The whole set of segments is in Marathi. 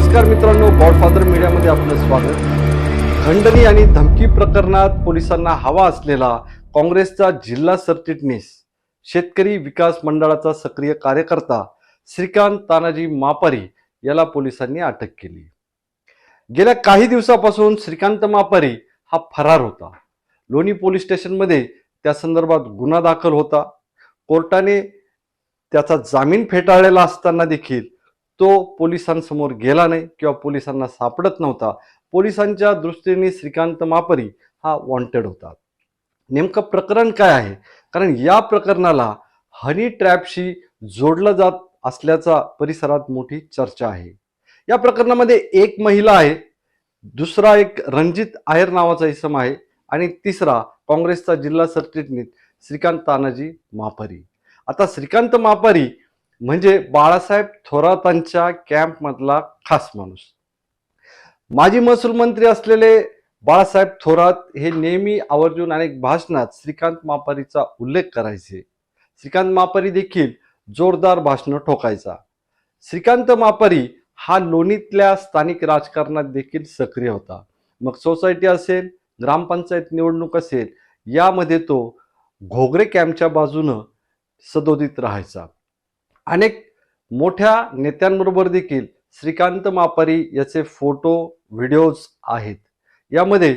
नमस्कार मित्रांनो गॉडफादर मीडियामध्ये आपलं स्वागत. खंडणी आणि धमकी प्रकरणात पोलिसांना हवा असलेला काँग्रेसचा जिल्हा सरचिटणीस शेतकरी विकास मंडळाचा सक्रिय कार्यकर्ता श्रीकांत तानाजी मापारी याला पोलिसांनी अटक केली. गेल्या काही दिवसापासून श्रीकांत मापारी हा फरार होता. लोणी पोलीस स्टेशनमध्ये त्या संदर्भात गुन्हा दाखल होता. कोर्टाने त्याचा जामीन फेटाळलेला असताना देखील तो पोलिसांसमोर गेला नाही किंवा पोलिसांना सापडत नव्हता. पोलिसांच्या दृष्टीने श्रीकांत मापरी हा वॉन्टेड होता. नेमकं प्रकरण काय आहे? कारण या प्रकरणाला हनी ट्रॅपशी जोडलं जात असल्याचा परिसरात मोठी चर्चा आहे. या प्रकरणामध्ये एक महिला आहे दुसरा एक रणजित आहेर नावाचा इसम आहे आणि तिसरा काँग्रेसचा जिल्हा सरचिटणीस श्रीकांत तानाजी मापारी. आता श्रीकांत मापारी म्हणजे बाळासाहेब थोरातांच्या कॅम्पमधला खास माणूस. माजी महसूल मंत्री असलेले बाळासाहेब थोरात हे नेहमी आवर्जून अनेक भाषणात श्रीकांत मापारीचा उल्लेख करायचे. श्रीकांत मापारी देखील जोरदार भाषणं ठोकायचा. श्रीकांत मापारी हा लोणीतल्या स्थानिक राजकारणात देखील सक्रिय होता. मग सोसायटी असेल ग्रामपंचायत निवडणूक असेल यामध्ये तो घोगरे कॅम्पच्या बाजूनं सदोदित राहायचा. अनेक मोठ्या नेत्यांबरोबर देखील श्रीकांत मापारी याचे फोटो व्हिडिओज आहेत. यामध्ये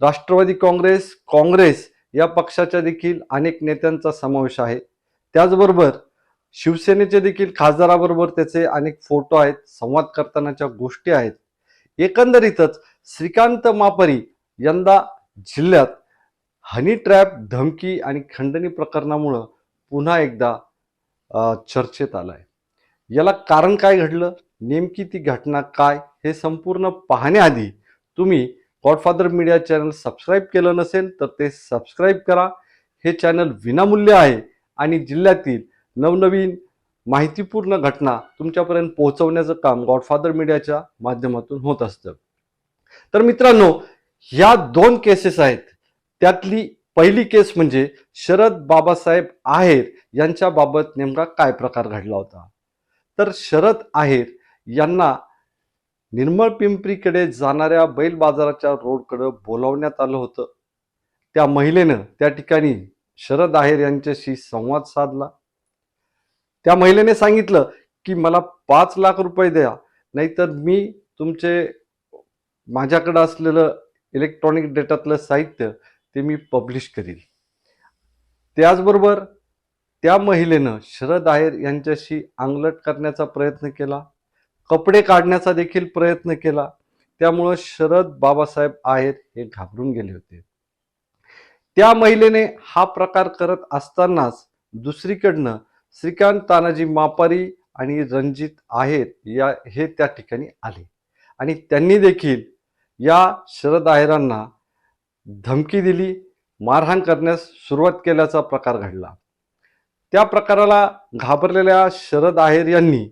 राष्ट्रवादी काँग्रेस काँग्रेस या पक्षाच्या देखील अनेक नेत्यांचा समावेश आहे. त्याचबरोबर शिवसेनेचे देखील खासदाराबरोबर त्याचे अनेक फोटो आहेत संवाद करतानाच्या गोष्टी आहेत. एकंदरीतच श्रीकांत मापारी यंदा जिल्ह्यात हनी ट्रॅप धमकी आणि खंडणी प्रकरणामुळं पुन्हा एकदा चर्चेत चर्चेत आलाय. याला कारण काय घडलं? नेमकी ती घटना काय? हे संपूर्ण पाहण्याआधी तुम्ही गॉडफादर मीडिया चॅनल सबस्क्राईब केलं नसेल तर ते सबस्क्राईब करा. हे चॅनल विनामूल्य आहे आणि जिल्ह्यातील नवनवीन माहितीपूर्ण घटना तुमच्यापर्यंत पोहोचवण्याचं काम गॉडफादर मीडियाच्या माध्यमातून होत असतं. तर मित्रांनो ह्या दोन केसेस आहेत. त्यातली पहिली केस म्हणजे शरद बाबासाहेब आहेर यांच्याबाबत नेमका काय प्रकार घडला होता? तर शरद आहेर यांना निर्मळ पिंपरीकडे जाणाऱ्या बैल बाजाराच्या रोडकडं बोलावण्यात आलं होतं. त्या महिलेनं त्या ठिकाणी शरद आहेर यांच्याशी संवाद साधला. त्या महिलेने सांगितलं की मला पाच लाख रुपये द्या नाहीतर मी तुमचे माझ्याकडं असलेलं इलेक्ट्रॉनिक डेटातलं साहित्य ते मी पब्लिश करील त्याचबरोबर त्या महिलेनं शरद आहेर यांच्याशी आंगलट करण्याचा प्रयत्न केला. कपडे काढण्याचा देखील प्रयत्न केला. त्यामुळं शरद बाबासाहेब आहेर हे घाबरून गेले होते. त्या महिलेने हा प्रकार करत असतानाच दुसरीकडनं श्रीकांत तानाजी मापारी आणि रणजित आहेर या हे त्या ठिकाणी आले. आणि त्यांनी देखील या शरद आहेरांना धमकी दिली मारहाण करण्यास सुरुवात केल्याचा प्रकार घडला. त्या प्रकाराला घाबरलेल्या शरद आहेर यांनी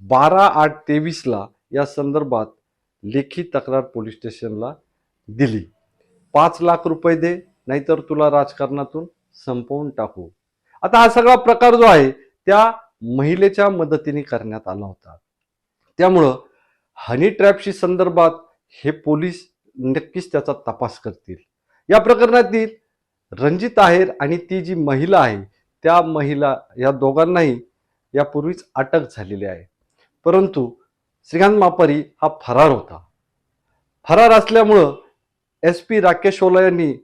बारा आठ तेवीसला या संदर्भात लेखी तक्रार पोलीस स्टेशनला दिली. पाच लाख रुपये दे नाहीतर तुला राजकारणातून संपवून टाकू. आता हा सगळा प्रकार जो आहे त्या महिलेच्या मदतीने करण्यात आला होता. त्यामुळं हनी ट्रॅपशी संदर्भात हे पोलीस नक्कीच त्याचा तपास करतील. या प्रकरणातील रणजित आहेर आणि ती जी महिला आहे त्या महिला या दोघांनाही यापूर्वीच अटक झालेली आहे. परंतु श्रीकांत मापारी हा फरार होता. फरार असल्यामुळं एस पी राकेश ओला यांनी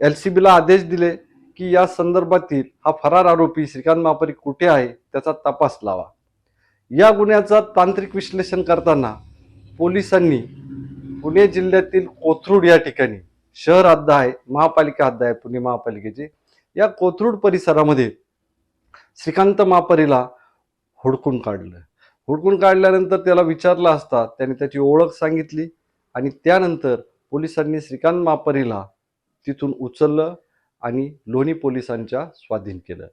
एल सी बीला आदेश दिले की या संदर्भातील हा फरार आरोपी श्रीकांत मापारी कुठे आहे त्याचा तपास लावा. या गुन्ह्याचा तांत्रिक विश्लेषण करताना पोलिसांनी पुणे जिल्ह्यातील कोथरूड या ठिकाणी शहर हद्द आहे महापालिका हद्द आहे पुणे महापालिकेची या कोथरूड परिसरामध्ये श्रीकांत मापारीला हुडकून काढलं. हुडकून काढल्यानंतर त्याला विचारलं असता त्याने त्याची ओळख सांगितली आणि त्यानंतर पोलिसांनी श्रीकांत मापारीला तिथून उचललं आणि लोणी पोलिसांच्या स्वाधीन केलं.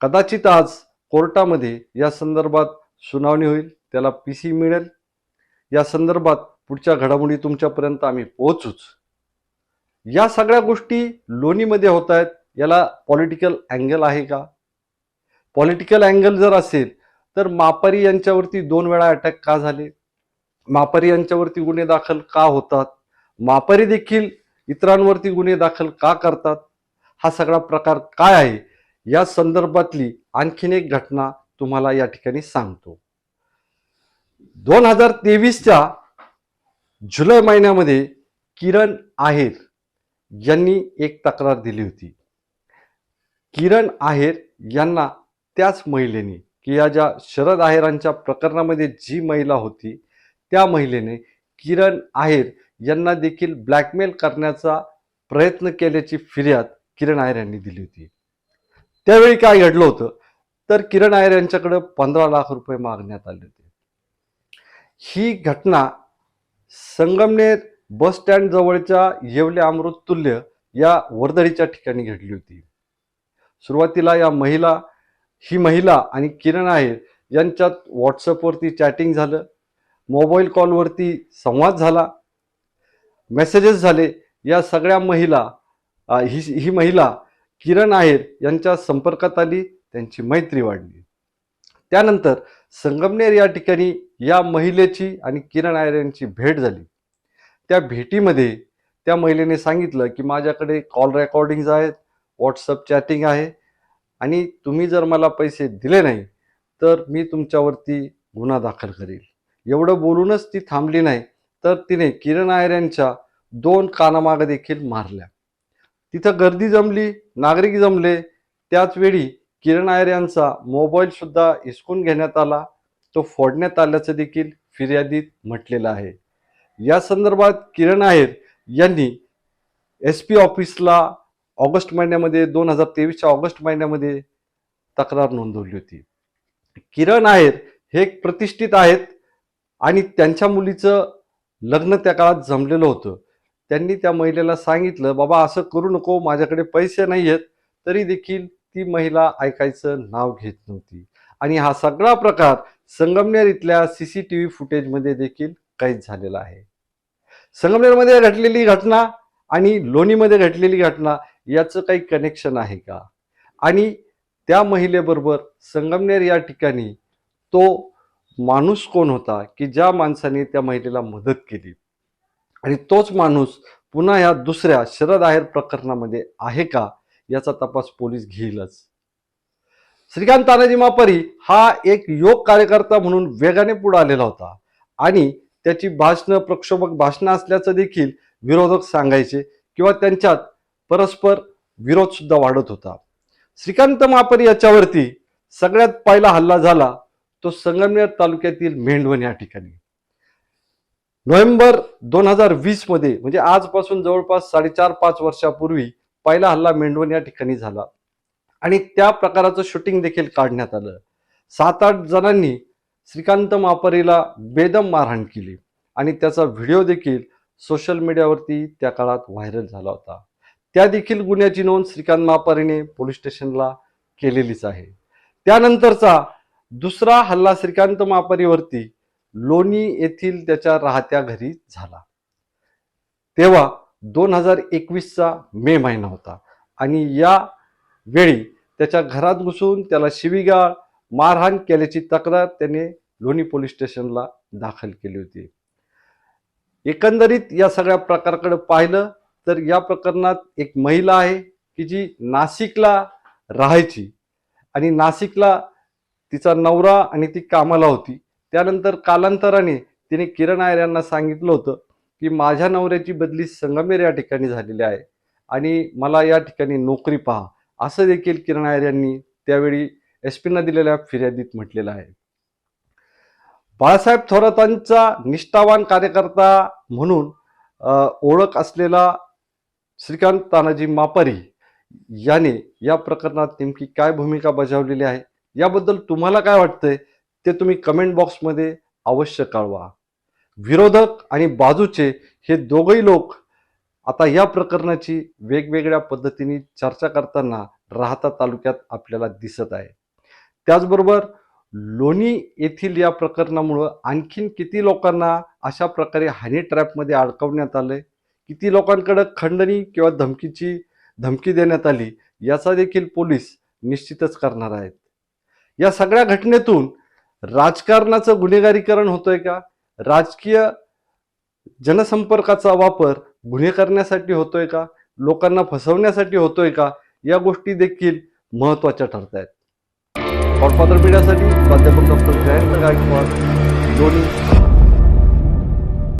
कदाचित आज कोर्टामध्ये या संदर्भात सुनावणी होईल त्याला पी सी मिळेल. या संदर्भात पुढच्या घडामोडी तुमच्यापर्यंत आम्ही पोहोचूच. या सगळ्या गोष्टी लोणीमध्ये होत आहेत. याला पॉलिटिकल अँगल आहे का? पॉलिटिकल अँगल जर असेल तर मापारी यांच्यावरती दोन वेळा अटॅक का झाले? मापारी यांच्यावरती गुन्हे दाखल का होतात? मापारी देखील इतरांवरती गुन्हे दाखल का करतात? हा सगळा प्रकार काय आहे? या संदर्भातली आणखीन एक घटना तुम्हाला या ठिकाणी सांगतो. दोन हजार तेवीसच्या जुलै महिन्यामध्ये किरण आहेर यांनी एक तक्रार दिली होती. किरण आहेर यांना त्याच महिलेने की या ज्या शरद आहेरांच्या प्रकरणामध्ये जी महिला होती त्या महिलेने किरण आहेर यांना देखील ब्लॅकमेल करण्याचा प्रयत्न केल्याची फिर्याद किरण आहेर यांनी दिली होती. त्यावेळी काय घडलं होतं? तर किरण आहेर यांच्याकडे पंधरा लाख रुपये मागण्यात आले होते. ही घटना संगमनेर बस स्टँड जवळच्या येवले अमृत तुल्य या वर्दळीच्या ठिकाणी घडली होती. सुरुवातीला या महिला ही महिला आणि किरण आहेर यांच्यात व्हॉट्सअपवरती चॅटिंग झालं मोबाईल कॉलवरती संवाद झाला मेसेजेस झाले. या सगळ्या महिला ही ही महिला किरण आहेर यांच्या संपर्कात आली त्यांची मैत्री वाढली. त्यानंतर संगमनेर या ठिकाणी या महिलेची आणि किरण आहेर यांची भेट झाली. त्या भेटीमध्ये त्या महिलेने सांगितलं की माझ्याकडे कॉल रेकॉर्डिंग्ज आहेत व्हॉट्सअप चॅटिंग आहे आणि तुम्ही जर मला पैसे दिले नाही तर मी तुमच्यावरती गुन्हा दाखल करेल. एवढं बोलूनच ती थांबली नाही तर तिने किरण आयर यांच्या दोन कानामागं देखील मारल्या. तिथं गर्दी जमली नागरिक जमले. त्याचवेळी किरण आयर यांचा मोबाईलसुद्धा हिसकून घेण्यात आला. तो फोडण्यात आल्याचं देखील फिर्यादीत म्हटलेलं आहे. या संदर्भात किरण आहेर यांनी एस पी ऑफिसला ऑगस्ट महिन्यामध्ये दोन हजार तेवीसच्या ऑगस्ट महिन्यामध्ये तक्रार नोंदवली होती. किरण आहेर हे एक प्रतिष्ठित आहेत आणि त्यांच्या मुलीचं लग्न त्या काळात जमलेलं होतं. त्यांनी त्या महिलेला सांगितलं बाबा असं करू नको माझ्याकडे पैसे नाही आहेत. तरी देखील ती महिला ऐकायचं नाव घेत नव्हती. आणि हा सगळा प्रकार संगमनेर इथल्या सी सी टी व्ही फुटेजमध्ये देखील कैद झालेला आहे. संगमनेरमध्ये घडलेली घटना आणि लोणीमध्ये घडलेली घटना याचं काही कनेक्शन आहे का? आणि त्या महिलेबरोबर संगमनेर या ठिकाणी तो माणूस कोण होता की ज्या माणसाने त्या महिलेला मदत केली? आणि तोच माणूस पुन्हा या दुसऱ्या शरद आहेर प्रकरणामध्ये आहे का? याचा तपास पोलीस घेईलच. श्रीकांत तानाजी मापारी हा एक योग कार्यकर्ता म्हणून वेगाने पुढे आलेला होता. आणि त्याची भाषणं प्रक्षोभक भाषणं असल्याचं देखील विरोधक सांगायचे किंवा त्यांच्यात परस्पर विरोध सुद्धा वाढत होता. श्रीकांत मापारी याच्यावरती सगळ्यात पहिला हल्ला झाला तो संगमनेर तालुक्यातील मेंढवण या ठिकाणी. नोव्हेंबर दोन हजार वीसमध्ये म्हणजे आजपासून जवळपास साडेचार पाच वर्षापूर्वी पहिला हल्ला मेंढवण या ठिकाणी झाला. आणि त्या प्रकाराचं शूटिंग देखील काढण्यात आलं. सात आठ जणांनी श्रीकांत मापारीला बेदम मारहाण केली आणि त्याचा व्हिडिओ देखील सोशल मीडियावरती त्या काळात व्हायरल झाला होता. त्या देखील गुन्ह्याची नोंद श्रीकांत मापारीने पोलीस स्टेशनला केलेलीच आहे. त्यानंतरचा दुसरा हल्ला श्रीकांत मापारीवरती लोणी येथील त्याच्या राहत्या घरी झाला. तेव्हा दोन हजार एकवीसचा मे महिना होता आणि या वेळी त्याच्या घरात घुसून त्याला शिवीगाळ मारहाण केल्याची तक्रार त्याने लोणी पोलीस स्टेशनला दाखल केली होती. एकंदरीत या सगळ्या प्रकाराकडे पाहिलं तर या प्रकरणात एक महिला आहे की जी नाशिकला राहायची आणि नाशिकला तिचा नवरा आणि ती कामाला होती. त्यानंतर कालांतराने तिने किरण आयर यांना सांगितलं होतं की माझ्या नवऱ्याची बदली संगमेर या ठिकाणी झालेली आहे आणि मला या ठिकाणी नोकरी पहा. असं देखील किरण आयर यांनी त्यावेळी एस पींना दिलेल्या फिर्यादीत म्हटलेलं आहे. बाळासाहेब थोरातांचा निष्ठावान कार्यकर्ता म्हणून ओळख असलेला श्रीकांत तानाजी मापारी याने या प्रकरणात नेमकी काय भूमिका बजावलेली आहे? याबद्दल तुम्हाला काय वाटतंय? ते तुम्ही कमेंट बॉक्समध्ये अवश्य कळवा. विरोधक आणि बाजूचे हे दोघही लोक आता या प्रकरणाची वेगवेगळ्या पद्धतीने चर्चा करताना राहता तालुक्यात आपल्याला दिसत आहे. त्याचबरोबर लोणी येथील या प्रकरणामुळं आणखीन किती लोकांना अशा प्रकारे हनी ट्रॅपमध्ये अडकवण्यात आलं किती लोकांकडं खंडणी किंवा धमकीची धमकी देण्यात आली? याचा देखील पोलीस निश्चितच करणार आहेत. या सगळ्या घटनेतून राजकारणाचं गुन्हेगारीकरण होतोय का? राजकीय जनसंपर्काचा वापर गुन्हे करण्यासाठी होतोय का? लोकांना फसवण्यासाठी होतोय का? या गोष्टी देखील महत्त्वाच्या ठरत आहेत गॉडफादर मीडियासाठी प्राध्यापक डॉक्टर जयंत गायकवाड दोन्ही